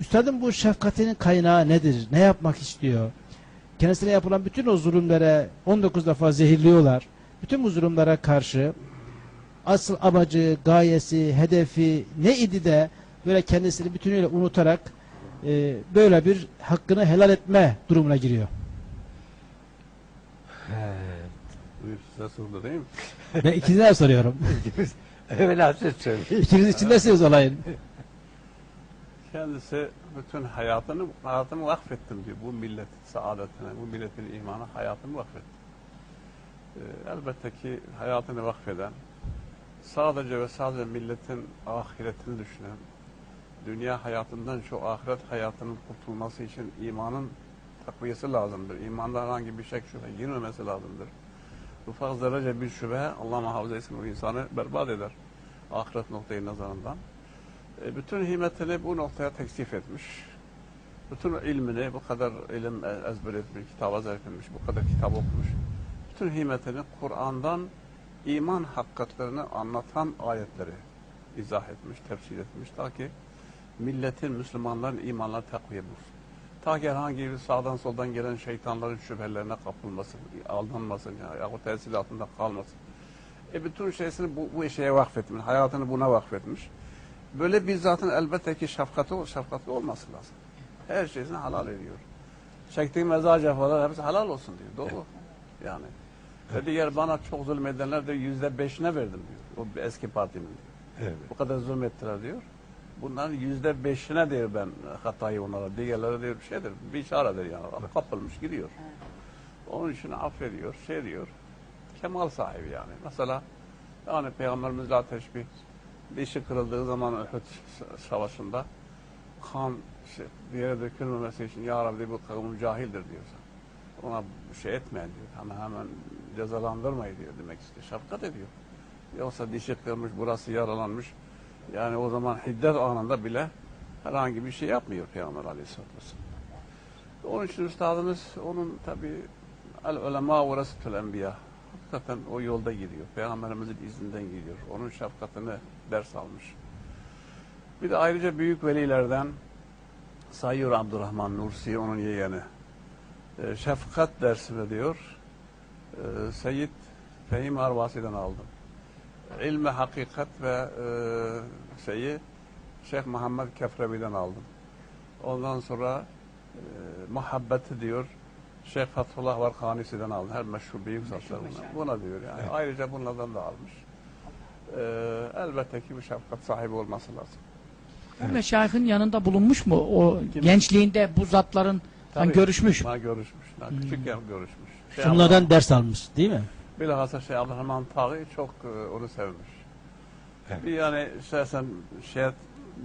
Üstadın bu şefkatinin kaynağı nedir? Ne yapmak istiyor? Kendisine yapılan bütün o zulümlere 19 defa zehirliyorlar. Bütün bu zulümlere karşı asıl amacı, gayesi, hedefi ne idi de böyle kendisini bütünüyle unutarak e, böyle bir hakkını helal etme durumuna giriyor. Buyur size sordu değil mi? Ben ikizler soruyorum. Evvela siz söyleyin. İkiniz içindesiniz olayın. Kendisi bütün hayatını, hayatımı vakfettim diyor. Bu milletin saadetine, bu milletin imanı hayatımı vakfettim. Ee, elbette ki hayatını vakfeden, sadece ve sadece milletin ahiretini düşünen, dünya hayatından şu ahiret hayatının kurtulması için imanın takviyesi lazımdır. İmanda herhangi bir şek şüphe girmemesi lazımdır. Ufak derece bir şüphe Allah muhafaza etsin o insanı berbat eder. Ahiret noktayı nazarından. E, bütün himmetini bu noktaya teksif etmiş. Bütün ilmini bu kadar ilim e- ezber etmiş, kitaba zevk etmiş, bu kadar kitap okumuş. Bütün himmetini Kur'an'dan iman hakikatlerini anlatan ayetleri izah etmiş, tefsir etmiş. Ta ki milletin, Müslümanların imanları takviye bulsun. Ta ki herhangi bir sağdan soldan gelen şeytanların şüphelerine kapılmasın, aldanmasın, yahut tesir altında kalmasın. E bütün şeysini bu, bu şeye vakfetmiş, hayatını buna vakfetmiş. Böyle bir zatın elbette ki şefkati, şefkatli olması lazım. Her şeysini halal ediyor. Çektiğim meza cefalar hepsi halal olsun diyor. Doğru. Yani. Ve diğer bana çok zulmedenler de yüzde beşine verdim diyor. O eski partimin diyor. Evet. Bu kadar zulmettiler diyor. Bunların yüzde beşine diyor ben hatayı onlara. Diğerleri diyor bir şeydir. Bir işaredir yani. Kapılmış gidiyor. Onun için affediyor, şey diyor. Kemal sahibi yani. Mesela yani Peygamberimizle teşbih dişi kırıldığı zaman Uhud savaşında kan şey, bir yere dökülmemesi için Ya Rabbi bu kavim cahildir diyorsa ona şey etmeyin diyor. Hemen hemen cezalandırmayın diyor demek istiyor. Şefkat ediyor. Yoksa dişi kırılmış, burası yaralanmış. Yani o zaman hiddet anında bile herhangi bir şey yapmıyor Peygamber Aleyhisselatü Vesselam. Onun için üstadımız onun tabi el ulema ve resitül enbiya hakikaten o yolda gidiyor. Peygamberimizin izinden gidiyor. Onun şefkatini ders almış. Bir de ayrıca büyük velilerden Sayyur Abdurrahman Nursi onun yeğeni. E, şefkat dersi veriyor. E, Seyyid Fehim Arvasi'den aldım. İlmi hakikat ve e, şeyi Şeyh Muhammed Kefrevi'den aldım. Ondan sonra e, muhabbeti diyor Şeyh Fethullah Varkanisi'den aldım. Her meşhur büyük zatlar buna. Buna diyor yani. Evet. Ayrıca bunlardan da almış. E, elbette ki bir şefkat sahibi olması lazım. Bu meşayihin yanında bulunmuş mu? O Kim? gençliğinde bu zatların Tabii. görüşmüş. Ha, görüşmüş. Ha, Küçükken görüşmüş. Şey Onlardan ders almış değil mi? Bilhassa şey Abdurrahman Taği çok e, onu sevmiş. Evet. Bir yani istersen şeye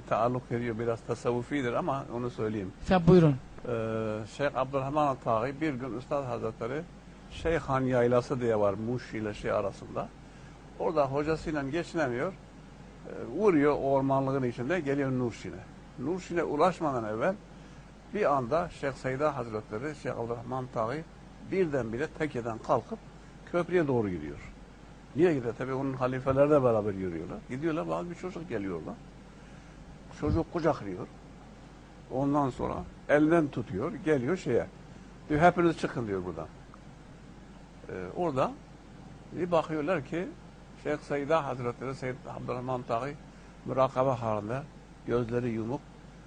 taalluk veriyor biraz tasavvufidir ama onu söyleyeyim. Tabi buyurun. Ee, Şeyh Abdurrahman Taği bir gün Üstad Hazretleri Şeyhan Yaylası diye var Muş ile şey arasında. Orada hocasıyla geçinemiyor. Ee, uğruyor o ormanlığın içinde geliyor Nurşin'e. Nurşin'e ulaşmadan evvel bir anda Şeyh Seyda Hazretleri Şeyh Abdurrahman Taği birdenbire tekeden kalkıp köprüye doğru gidiyor. Niye gidiyor? Tabii onun halifeleri de beraber yürüyorlar. Gidiyorlar bazı bir çocuk geliyorlar. Çocuk kucaklıyor. Ondan sonra elinden tutuyor, geliyor şeye. Diyor hepiniz çıkın diyor buradan. Ee, orada bir bakıyorlar ki Şeyh Seyda Hazretleri Seyyid Abdurrahman Taği mürakabe halinde gözleri yumuk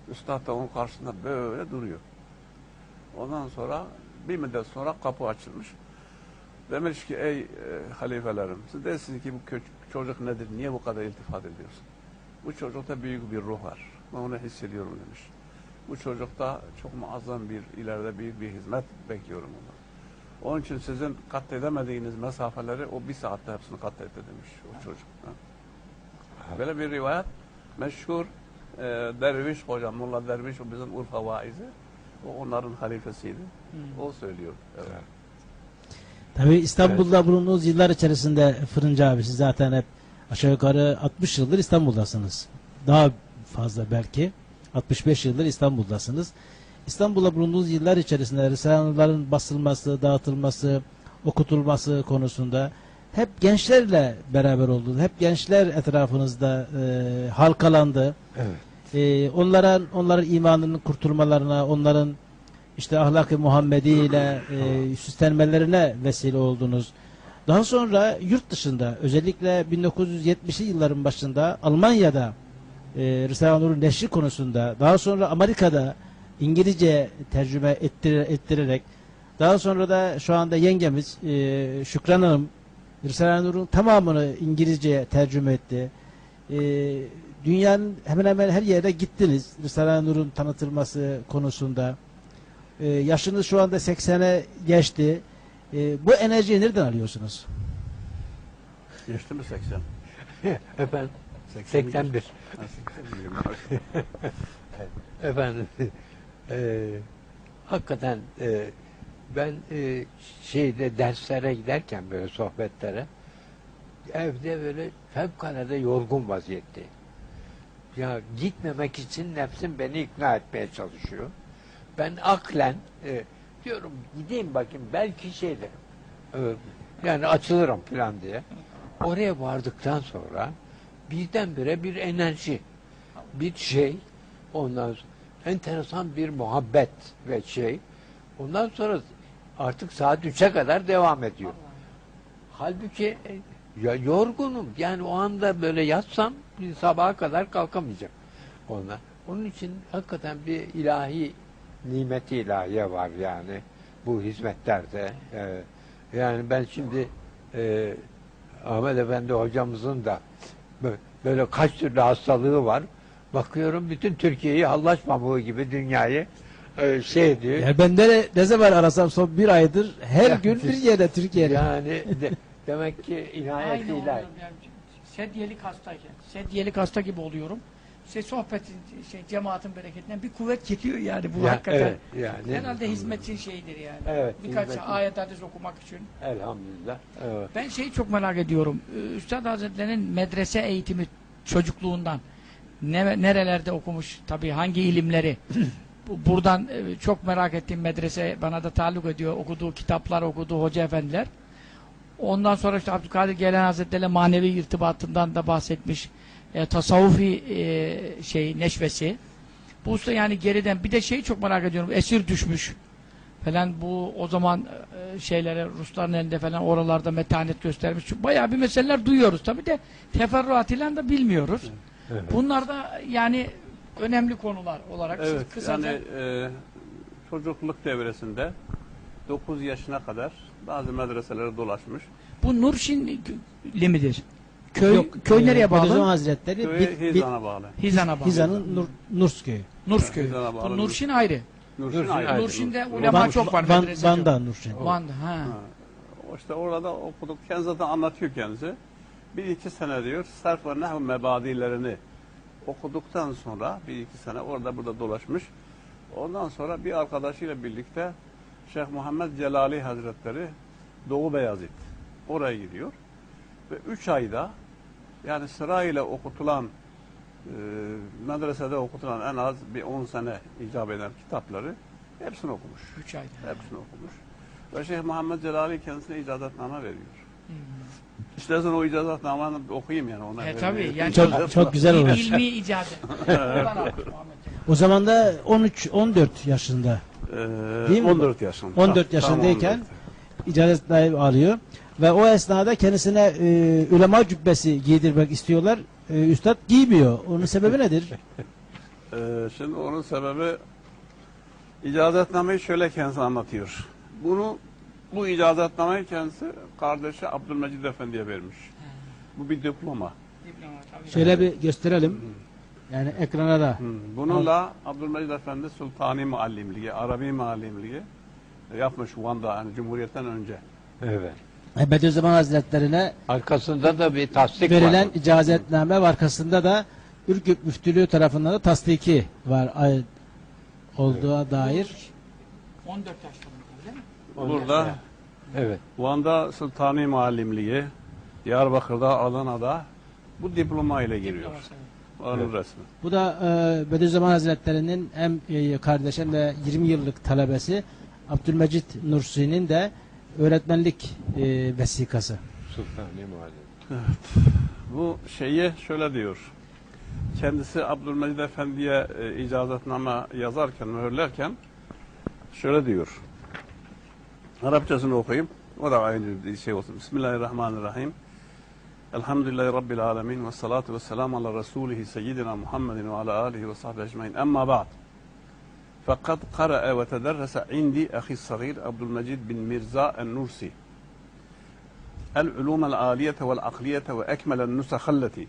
Üstad da onun karşısında böyle duruyor. Ondan sonra bir müddet sonra kapı açılmış. Demiş ki ey e, halifelerim siz dersiniz ki bu çocuk nedir? Niye bu kadar iltifat ediyorsun? Bu çocukta büyük bir ruh var. Ben onu hissediyorum demiş. Bu çocukta çok muazzam bir ileride büyük bir hizmet bekliyorum ondan. Onun için sizin kat edemediğiniz mesafeleri o bir saatte hepsini kat etti demiş o çocuk. Ha. Böyle bir rivayet meşhur e, Derviş hocam, Mulla Derviş o bizim Urfa vaizi. O onların halifesiydi. O söylüyor. Evet. Evet. Tabii İstanbul'da bulunduğunuz yıllar içerisinde Fırıncı abi siz zaten hep aşağı yukarı 60 yıldır İstanbul'dasınız. Daha fazla belki. 65 yıldır İstanbul'dasınız. İstanbul'da bulunduğunuz yıllar içerisinde Risale'lerin basılması, dağıtılması, okutulması konusunda hep gençlerle beraber oldunuz. Hep gençler etrafınızda e, halkalandı. Evet. e, onların onların imanının kurtulmalarına, onların işte ahlak-ı Muhammedi ile e, süslenmelerine vesile oldunuz. Daha sonra yurt dışında özellikle 1970'li yılların başında Almanya'da e, Risale-i Nur'un neşri konusunda daha sonra Amerika'da İngilizce tercüme ettire- ettirerek daha sonra da şu anda yengemiz e, Şükran Hanım Risale-i Nur'un tamamını İngilizceye tercüme etti. E, dünyanın hemen hemen her yere gittiniz Risale-i Nur'un tanıtılması konusunda. E, yaşınız şu anda 80'e geçti. E, bu enerjiyi nereden alıyorsunuz? Geçti mi 80? Efendim 80 81. Ha, 80 milyon. Efendim e, hakikaten e, ben e, şeyde derslere giderken böyle sohbetlere evde böyle fevkalade yorgun vaziyetteyim. Ya gitmemek için nefsim beni ikna etmeye çalışıyor. Ben aklen e, diyorum gideyim bakayım belki şey derim. E, yani açılırım falan diye. Oraya vardıktan sonra birdenbire bir enerji, bir şey, ondan enteresan bir muhabbet ve şey. Ondan sonra artık saat 3'e kadar devam ediyor. Halbuki e, ya yorgunum. Yani o anda böyle yatsam bir sabaha kadar kalkamayacağım. Onlar. Onun için hakikaten bir ilahi nimeti ilahiye var yani bu hizmetlerde. Ee, yani ben şimdi e, Ahmet Efendi hocamızın da bö- böyle kaç türlü hastalığı var. Bakıyorum bütün Türkiye'yi hallaç pamuğu gibi dünyayı e, şey ediyor. Yani ben de ne zaman arasam son bir aydır her Ya, gün bir yere Türkiye'de. Yani de- demek ki inayet ilahi. yani. Sedyelik hastayken. Sedyelik hasta gibi oluyorum. İşte sohbetin, şey, cemaatin bereketinden bir kuvvet geliyor yani bu Ya, hakikaten. evet, yani. Herhalde hizmetin şeyidir yani. Evet, Birkaç hizmetin. ayet hadis okumak için. Elhamdülillah. Evet. Ben şeyi çok merak ediyorum. Ee, Üstad Hazretleri'nin medrese eğitimi çocukluğundan ne, nerelerde okumuş, tabii hangi ilimleri Bu- buradan e, çok merak ettiğim medrese bana da taalluk ediyor. Okuduğu kitaplar, okuduğu hoca efendiler. Ondan sonra işte Abdülkadir Gelen Hazretleri manevi irtibatından da bahsetmiş. E, tasavvufi e, şey neşvesi. Bu usta yani geriden bir de şeyi çok merak ediyorum. Esir düşmüş falan bu o zaman e, şeylere Rusların elinde falan oralarda metanet göstermiş. Çünkü Bayağı bir meseleler duyuyoruz tabi de teferruatıyla da bilmiyoruz. Evet. Bunlar da yani önemli konular olarak siz Evet, kısaca yani e, çocukluk devresinde 9 yaşına kadar bazı medreselere dolaşmış. bu Nurşinli midir? Köy Yok, köy e, nereye Bediüzzaman bağlı? Hazretleri Köye Bit- Bit- Hizan'a bağlı. Hizan'a bağlı. Hizan'ın Nur, Nurs köyü. Nurs köyü. Hizan'a bağlı. Bu Nurşin ayrı. Nurşin ayrı. Nurşin'de Nur- ulema Van- çok var. Van- medrese çok. Van'da Nurşin. Van'da ha. Ha. İşte orada okuduk. Kendi zaten anlatıyor kendisi. Bir iki sene diyor sarf ve nehv mebadilerini okuduktan sonra bir iki sene orada burada dolaşmış. Ondan sonra bir arkadaşıyla birlikte Şeyh Muhammed Celali Hazretleri Doğu Beyazıt oraya gidiyor. Ve üç ayda yani sırayla okutulan e, medresede okutulan en az bir 10 sene icap eden kitapları hepsini okumuş. Üç ayda. Hepsini okumuş. Ve Şeyh Muhammed Celali kendisine icazatname veriyor. Hmm. İstersen o icazatnameyi okuyayım yani ona. E, tabii, yani Çok çok güzel olmuş. İlmi icazet. O zaman da 13 14 yaşında. Ee, Değil mi? 14 yaşında. 14 Tam- yaşındayken tam 14. icazet naib alıyor ve o esnada kendisine e, ulema cübbesi giydirmek istiyorlar. E, üstad giymiyor. Onun sebebi nedir? Ee, şimdi onun sebebi icazatnameyi şöyle kendisi anlatıyor. Bunu bu icazatnameyi kendisi kardeşi Abdülmecid Efendi'ye vermiş. Bu bir diploma. Diploma, tabii. Şöyle bir gösterelim. Yani ekrana da. Bununla Abdülmecid Efendi Sultani Muallimliği, Arabi Muallimliği yapmış Van'da hani Cumhuriyet'ten önce. Evet. Bediüzzaman Hazretlerine Arkasında da bir tasdik verilen var. icazetname ve arkasında da Ürgüp Müftülüğü tarafından da tasdiki var olduğuna dair. 14 yaşlarında değil mi? Burada Evet. Van'da Sultani Muallimliği, Diyarbakır'da, Adana'da bu diploma ile giriyor. Evet. Onun Evet. resmi. Bu da e, Bediüzzaman Hazretleri'nin hem e, kardeşi hem de 20 yıllık talebesi Abdülmecit Nursi'nin de öğretmenlik e, vesikası. Sultani Muhallim. Bu şeyi şöyle diyor. Kendisi Abdülmecid Efendi'ye e, icazatname yazarken, mühürlerken şöyle diyor. Arapçasını okuyayım. O da aynı bir şey olsun. Bismillahirrahmanirrahim. Elhamdülillahi Rabbil alemin ve salatu ve selamu ala Resulihi seyyidina Muhammedin ve ala alihi ve sahbihi ecmain. Emma ba'd. فقد قرأ وتدرس عندي أخي الصغير عبد المجيد بن ميرزا النورسي. العلوم العالية والعقلية وأكمل النسخ التي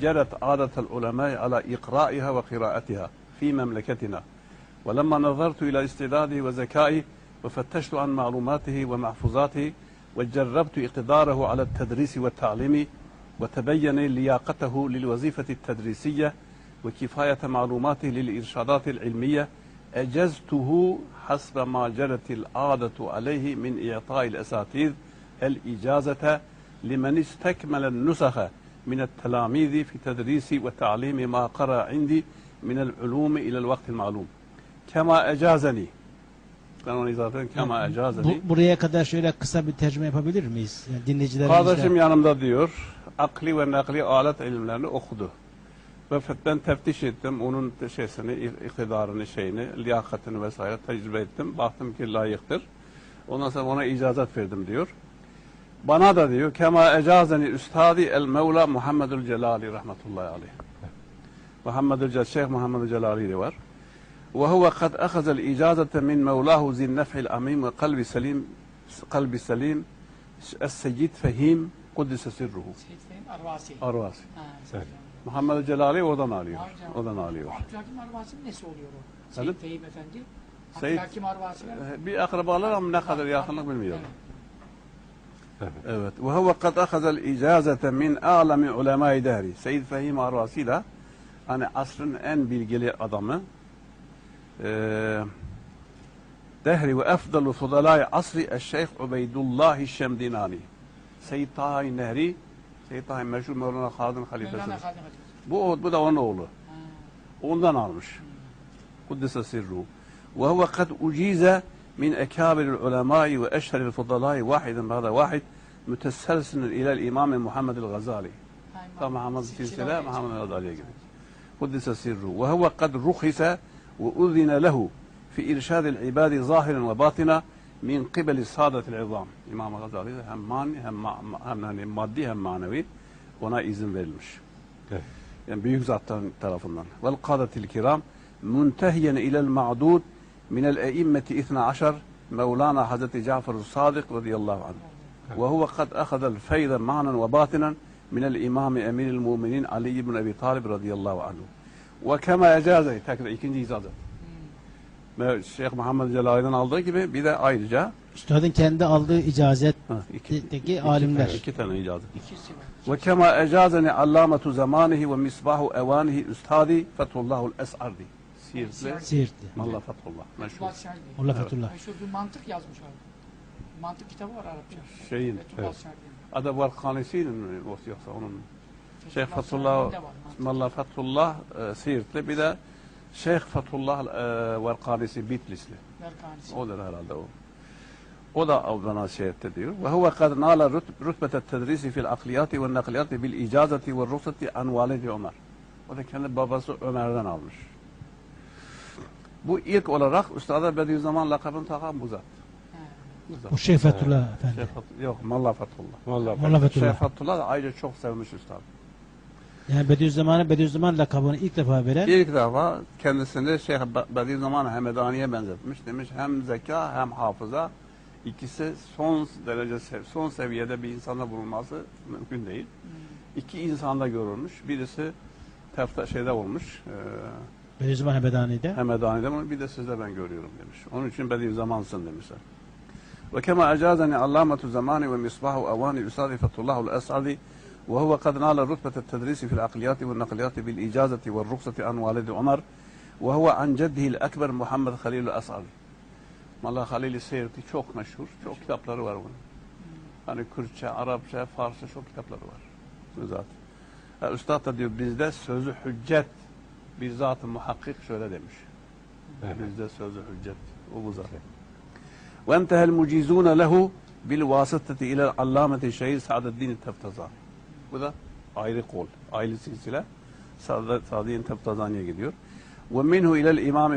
جرت عادة العلماء على إقرائها وقراءتها في مملكتنا. ولما نظرت إلى استعداده وذكائه وفتشت عن معلوماته ومحفوظاته وجربت اقتداره على التدريس والتعليم وتبين لياقته للوظيفة التدريسية وكفاية معلوماته للإرشادات العلمية أجزته حسب ما جرت العادة عليه من إعطاء الأساتذة الإجازة لمن استكمل النسخ من التلاميذ في تدريس وتعليم ما قرأ عندي من العلوم إلى الوقت المعلوم كما أجازني ben onu izah edeyim. Kema ecazeni. Bu, buraya kadar şöyle kısa bir tercüme yapabilir miyiz? Yani dinleyicilerimiz Kardeşim yanımda diyor. Akli ve nakli alet ilimlerini okudu. ben teftiş ettim. Onun şeysini, iktidarını, şeyini, liyakatını vesaire tecrübe ettim. Baktım ki layıktır. Ondan sonra ona icazat verdim diyor. Bana da diyor kema ecazeni üstadi el mevla Muhammedül Celali rahmetullahi aleyh. Muhammedül Celali, Şeyh Muhammedül Celali de var. Ve huve kad ahazel icazete min mevlahu zin nef'il amim ve kalbi selim kalbi selim es seyyid fehim kuddise sirruhu. Arvasi. Arvasi. Ha. Muhammed Celali oradan alıyor. Ancak, oradan alıyor. Abdülhakim Arvasi'nin nesi oluyor o? Seyyid evet. Fehim Efendi. Seyit, Abdülhakim Arvasi'nin. Ee, bir akrabalar ama ne kadar yakınlık bilmiyorum. Evet. Evet. Ve huve kad ahazel icazete min a'lami ulemai dehri. Seyyid Fehim Arvasi ile hani asrın en bilgili adamı ee, dehri ve efdalu fudalai asri eşşeyh Ubeydullahi Şemdinani. Seyyid Taha Nehri Seyyid Taha meşhur Mevlana Kadın halifesi. Mevlana Kadın Hacı. Bu, bu da onun oğlu. Ha. ondan almış. Kuddise sirru. Ve huve kad ucize min ekabiril ulemai ve eşheril fudalai vahiden ba'da vahid mütesselsin ilel imam Muhammed el Gazali. Ha, Ta Muhammed Silsile. Muhammed el Gazali'ye gibi. Kuddise sirru. Ve huve kad ruhise ve uzine lehu fi irşadil ibadi zahiren ve batina min kibeli saadetil izam. İmam Gazali de hem mani hem, ma, hem hani maddi hem manevi ona izin verilmiş. Evet. Yani büyük zatların tarafından. Vel kadatil kiram muntehiyen ilel ma'dud minel eimmeti 12 Mevlana Hazreti Cafer Sadık radıyallahu anh. Ve huve kad ahadel feyde manen ve batinen minel imami emiril muminin Ali ibn Ebi Talib radıyallahu anh. Ve kema ecaze tekrar ikinci icazet. Ve Şeyh Muhammed Celali'den aldığı gibi bir de ayrıca Üstadın kendi aldığı icazet ha, iki, Teki alimler. iki tane icazet. Ve kema ecazeni allametu zamanihi ve misbahu evanihi üstadi Fethullahul Es'ardi. Siirtli. Siirtli. Malla Fethullah. Meşhur. Molla. Fethullah. Meşhur bir mantık yazmış abi. Mantık kitabı var Arapça. Şeyin. Evet. Adı var Kanisi'nin mi yoksa onun? Şeyh Fethullah. Malla Fethullah e, Siirtli. Bir de Şeyh Fethullah e, var Kanisi Bitlisli. Merkanisi. Odur herhalde o. O da bana şey etti diyor. Ve huve kad nala rütbete tedrisi fil akliyati ve nakliyati bil icazati ve ruhsati an validi Ömer. O da kendi babası Ömer'den almış. Bu ilk olarak Üstada Bediüzzaman lakabını takan bu zat. Bu Şeyh Fethullah Şeyh Efendi. Feth- yok Malla Fethullah. Vallahi Molla Şeyh Fethullah. Fethullah da ayrıca çok sevmiş Üstad. Yani Bediüzzaman'a Bediüzzaman lakabını ilk defa veren İlk defa kendisini Şeyh Be- Bediüzzaman Hemedani'ye benzetmiş. Demiş hem zeka hem hafıza ikisi son derece son seviyede bir insanda bulunması mümkün değil. İki insanda görülmüş. Birisi tefta şeyde olmuş. E, Bediüzzaman. Hemedani'de bunu bir de sizde ben görüyorum demiş. Onun için Bediüzzamansın demişler. Ve kema ecazani allametu zamani ve misbahu avani üsadi Fethullahul Es'adi ve huve kad nala rütbete tedrisi fil akliyati ve nakliyati bil icazeti ve ruhsati an validi Ömer ve huve an ceddihil ekber Muhammed Halil Es'adi. Mallah Halil-i Seyrti çok meşhur. Çok kitapları var bunun. Hani Kürtçe, Arapça, Farsça çok kitapları var. Bu zat. Ha, Üstad da diyor bizde sözü hüccet bir zat-ı muhakkik şöyle demiş. Evet. Bizde sözü hüccet. O bu zat. Ve entehel mucizune lehu bil vasıtati ile allameti şeyh Saadeddin Teftazani. Bu da ayrı kol, ayrı silsile. Sa'd Sa'diyin Tabtazani'ye gidiyor. Ve minhu ilel imami